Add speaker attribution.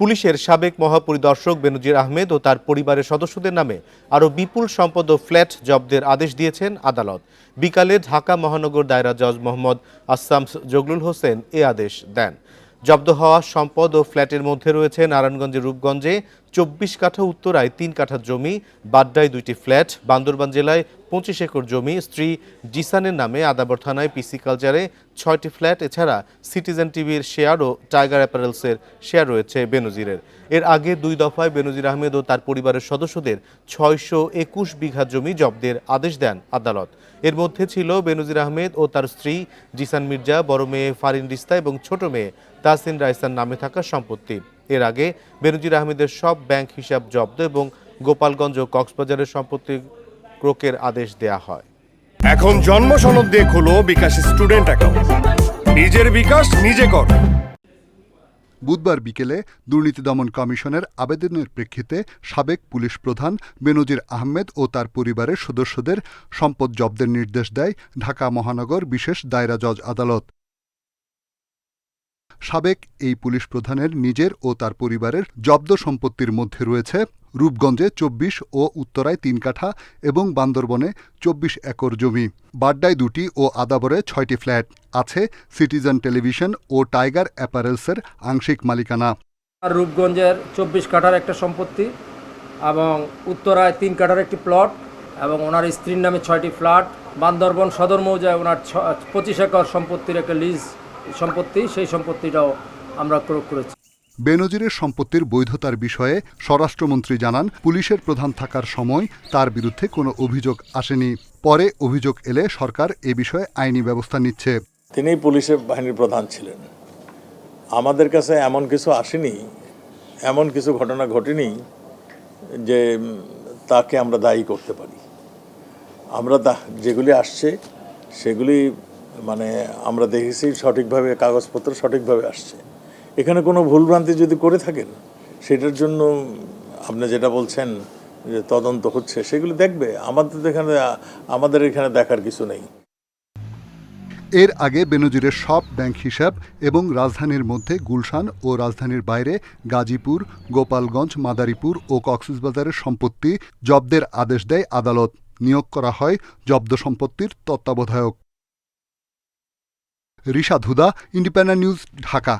Speaker 1: পুলিশের সাবেক মহাপরিদর্শক বেনজির আহমেদ ও তার পরিবারের সদস্যদের নামে আরও বিপুল সম্পদ ও ফ্ল্যাট জব্দের আদেশ দিয়েছেন আদালত। বিকালে ঢাকা মহানগর দায়রা জজ মোহাম্মদ আসাম জগলুল হোসেন এ আদেশ দেন। জব্দ হওয়া সম্পদ ও ফ্ল্যাটের মধ্যে রয়েছে নারায়ণগঞ্জের রূপগঞ্জে চব্বিশ কাঠা উত্তরায় তিন কাঠা জমি, বাড্ডায় দুইটি ফ্ল্যাট, বান্দরবান জেলায় পঁচিশ একর জমি, স্ত্রী জিসানের নামে আদাবর থানায় পিসি কালচারে ছয়টি ফ্ল্যাট, এছাড়া সিটিজেন টিভির শেয়ার ও টাইগার অ্যাপারেলসের শেয়ার রয়েছে বেনজিরের। এর আগে দুই দফায় বেনজির আহমেদ ও তার পরিবারের সদস্যদের ছয়শো একুশ বিঘা জমি জব্দের আদেশ দেন আদালত। এর মধ্যে ছিল বেনজির আহমেদ ও তার স্ত্রী জিসান মির্জা, বড় মেয়ে ফারিন রিস্তা এবং ছোট মেয়ে তাহসিন রাইসার নামে থাকা সম্পত্তি। এর আগে বেনজির আহমেদের সব ব্যাংক হিসাব জব্দ এবং গোপালগঞ্জ ও কক্সবাজারের সম্পত্তি ক্রোকের আদেশ দেয়া হয়।
Speaker 2: এখন জন্ম সনদ দিয়ে খোলো বিকাশ স্টুডেন্ট অ্যাকাউন্ট। নিজের বিকাশ নিজে কর।
Speaker 3: বুধবার বিকেলে দুর্নীতি দমন কমিশনের আবেদনের প্রেক্ষিতে সাবেক পুলিশ প্রধান বেনজির আহমেদ ও তার পরিবারের সদস্যদের সম্পদ জব্দের নির্দেশ দেয় ঢাকা মহানগর বিশেষ দায়রা জজ আদালত। সাবেক এই পুলিশ প্রধানের নিজের ও তার পরিবারের জব্দ সম্পত্তির মধ্যে রয়েছে রূপগঞ্জে চব্বিশ ও উত্তরায় তিন কাঠা এবং বান্দরবনে চব্বিশ একর জমি। বাড্ডায় দুটি ও আদাবরে ছয়টি ফ্ল্যাট। আছে সিটিজেন টেলিভিশন ও টাইগার অ্যাপারেলসের আংশিক মালিকানা।
Speaker 4: আর রূপগঞ্জের চব্বিশ কাঠার একটা সম্পত্তি এবং উত্তরায় তিন কাঠার একটি প্লট এবং ওনার স্ত্রীর নামে ছয়টি ফ্ল্যাট। বান্দরবন সদর মৌজায় ওনার পঁচিশ একর সম্পত্তির একটা লিজ সম্পত্তি সেই সম্পত্তিটাও আমরা ক্রয় করেছি।
Speaker 3: বেনজিরের সম্পত্তির বৈধতার বিষয়ে স্বরাষ্ট্রমন্ত্রী জানান পুলিশের প্রধান থাকার সময় তার বিরুদ্ধে কোনো অভিযোগ আসেনি। পরে অভিযোগ এলে সরকার এ বিষয়ে আইনি ব্যবস্থা নিচ্ছে।
Speaker 5: তিনি পুলিশের বাহিনীর প্রধান ছিলেন। আমাদের কাছে এমন কিছু আসেনি এমন কিছু ঘটনা ঘটেনি যে তাকে আমরা দায়ী করতে পারি। আমরা যেগুলি আসছে সেগুলি মানে আমরা দেখেছি সঠিকভাবে, কাগজপত্র সঠিকভাবে আসছে। এখানে কোনো ভুলভ্রান্তি যদি করে থাকেন, সেটার জন্য আপনি যেটা বলছেন যে তদন্ত হচ্ছে, সেগুলো দেখবে। আমাদের এখানে আমাদের এখানে দেখার কিছু নেই।
Speaker 3: এর আগে বেনজিরের সব ব্যাংক হিসাব এবং রাজধানীর মধ্যে গুলশান ও রাজধানীর বাইরে গাজীপুর, গোপালগঞ্জ, মাদারীপুর ও কক্সবাজারের সম্পত্তি জব্দের আদেশ দেয় আদালত। নিয়োগ করা হয় জব্দ সম্পত্তির তত্ত্বাবধায়ক। Rishad Huda Independent News Dhaka.